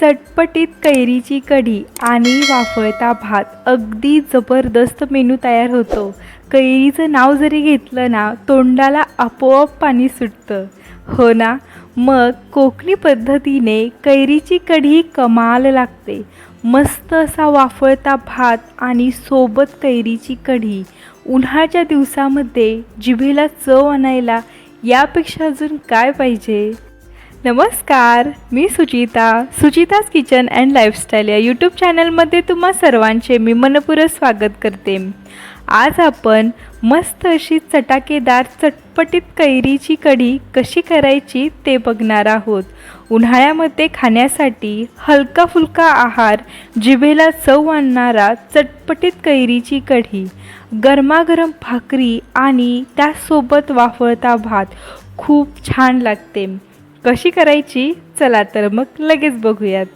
चटपटीत कैरीची कढी आणि वाफळता भात. अगदी जबरदस्त मेनू तयार होतो. कैरीचं नाव जरी घेतलं ना तोंडाला आपोआप पाणी सुटतं. हो ना? मग कोकणी पद्धतीने कैरीची कढी कमाल लागते. मस्त असा वाफळता भात आणि सोबत कैरीची कढी. उन्हाळ्याच्या दिवसामध्ये जिभेला चव आणायला यापेक्षा अजून काय पाहिजे? नमस्कार मी Suchita Suchita's kitchen and lifestyle या यूट्यूब चॅनलमध्ये तुम्हा सर्वांचे मी मनपूर्वक स्वागत करते. आज आपण मस्त अशी चटाकेदार चटपटीत कैरीची कढी कशी करायची ते बघणार आहोत. उन्हाळ्यामध्ये खाण्यासाठी हलका फुलका आहार जिभेला चव आणणारा चटपटीत कैरीची कढी गरमागरम भाकरी आणि त्यासोबत वाफळता भात खूप छान लागते. कशी करायची? चला तर मग लगेच बघूयात.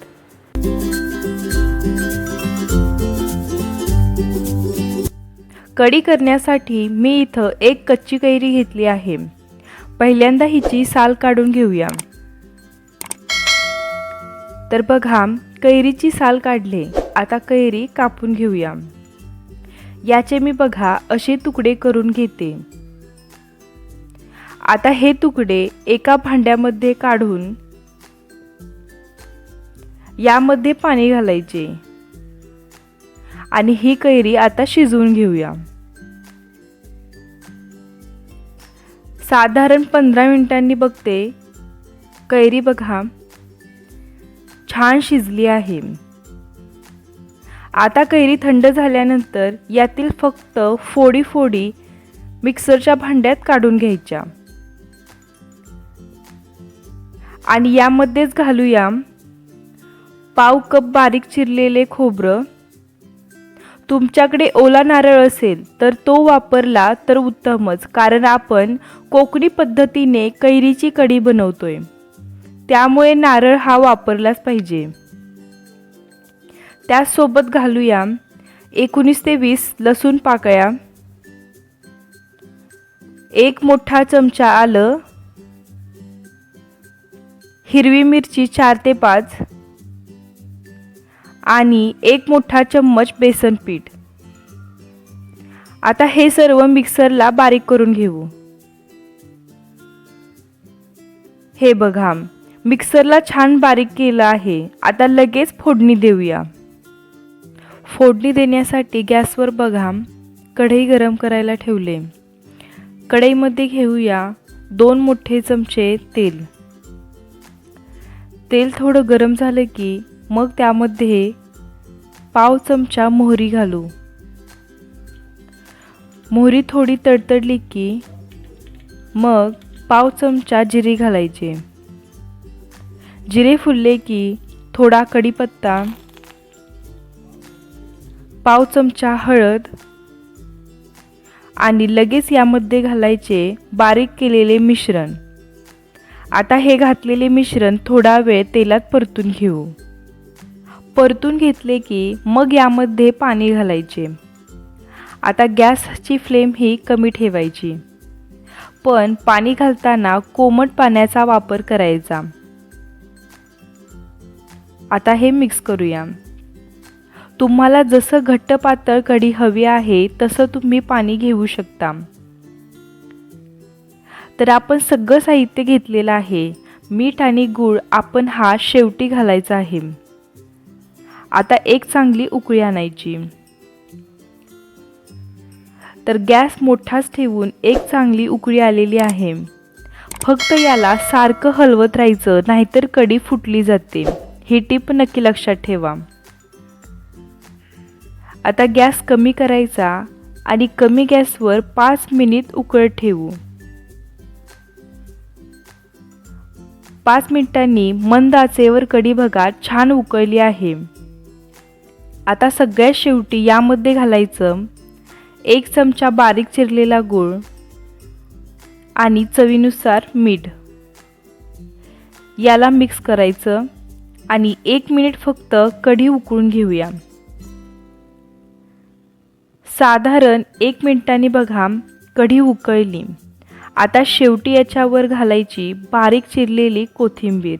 कडी करण्यासाठी मी इथं एक कच्ची कैरी घेतली आहे. पहिल्यांदा हिची साल काढून घेऊया. तर बघा कैरीची साल काढले. आता कैरी कापून घेऊया. याचे मी बघा असे तुकडे करून घेते. आता हे तुकडे एका भांड्यामध्ये काढून यामध्ये पाणी घालायचे. आणि ही कैरी आता शिजवून घेऊया. साधारण पंधरा मिनिटांनी बघते. कैरी बघा. छान शिजली आहे. आता कैरी थंड झाल्यानंतर यातील फक्त फोडी फोडी मिक्सरच्या भांड्यात काढून घ्यायच्या. आणि यामध्येच घालूया पाव कप बारीक चिरलेले खोबरं. तुमच्याकडे ओला नारळ असेल तर तो वापरला तर उत्तमच कारण आपण कोकणी पद्धतीने कैरीची कढी बनवतोय. त्यामुळे नारळ हा वापरलाच पाहिजे. त्याचसोबत घालूया एकोणीस ते वीस लसूण पाकळ्या. एक मोठा चमचा आलं हिरवी मिरची चार ते पाच आणि एक मोठा चम्मच बेसन पीठ. आता हे सर्व मिक्सरला बारीक करून घेऊ. हे बघा मिक्सरला छान बारीक केलं आहे. आता लगेच फोडणी देऊया. फोडणी देण्यासाठी गॅसवर बघा कढई गरम करायला ठेवले. कढईमध्ये घेऊया दोन मोठे चमचे तेल. तेल थोडं गरम झालं की मग त्यामध्ये पाव चमचा मोहरी घालू. मोहरी थोडी तडतडली की मग पाव चमचा जिरे घालायचे. जिरे फुलले की थोडा कढीपत्ता पाव चमचा हळद आणि लगेच यामध्ये घालायचे बारीक केलेले मिश्रण. आता हे घातलेले मिश्रण थोडा वेळ तेलात परतून घेऊ. परतून घेतले की मग यामध्ये पाणी घालायचे. आता गॅसची फ्लेम ही कमी ठेवायची. पण पाणी घालताना कोमट पाण्याचा वापर करायचा. आता हे मिक्स करूया. तुम्हाला जसं घट्ट पातळ कढी हवी आहे तसं तुम्ही पाणी घेऊ शकता. तर आपण सगळं साहित्य घेतलेलं आहे. मीठ आणि गूळ आपण हा शेवटी घालायचा आहे. आता एक चांगली उकळी आणायची. तर गॅस मोठाच ठेवून एक चांगली उकळी आलेली आहे. फक्त याला सारखं हलवत राहायचं नाहीतर कढी फुटली जाते. ही टीप नक्की लक्षात ठेवा. आता गॅस कमी करायचा आणि कमी गॅसवर पाच मिनिट उकळ ठेवू. पाच मिनिटांनी मंद आचेवर कढी बघा छान उकळली आहे. आता सगळ्यात शेवटी यामध्ये घालायचं एक चमचा बारीक चिरलेला गूळ आणि चवीनुसार मीठ. याला मिक्स करायचं आणि एक मिनिट फक्त कढी उकळून घेऊया. साधारण एक मिनिटांनी बघा कढी उकळली. आता शेवटी याच्यावर घालायची बारीक चिरलेली कोथिंबीर.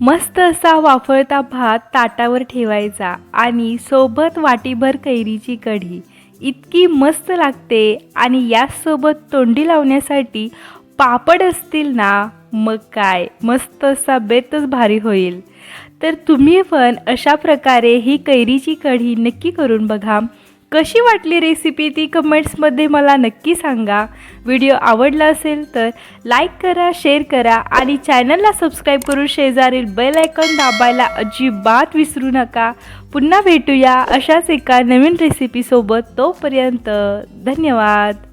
मस्त असा वाफळता भात ताटावर ठेवायचा आणि सोबत वाटीभर कैरीची कढी. इतकी मस्त लागते आणि यासोबत तोंडी लावण्यासाठी पापड असतील ना मग काय? मस्त असा बेतच भारी होईल. तर तुम्ही पण अशा प्रकारे ही कैरीची कढी नक्की करून बघा. कशी वाटली रेसिपी ती कमेंट्समध्ये मला नक्की सांगा. व्हिडिओ आवडला असेल तर लाईक करा शेअर करा आणि चॅनलला सबस्क्राईब करून शेजारील बेल आयकॉन दाबायला अजिबात विसरू नका. पुन्हा भेटूया अशाच एका नवीन रेसिपीसोबत तोपर्यंत धन्यवाद.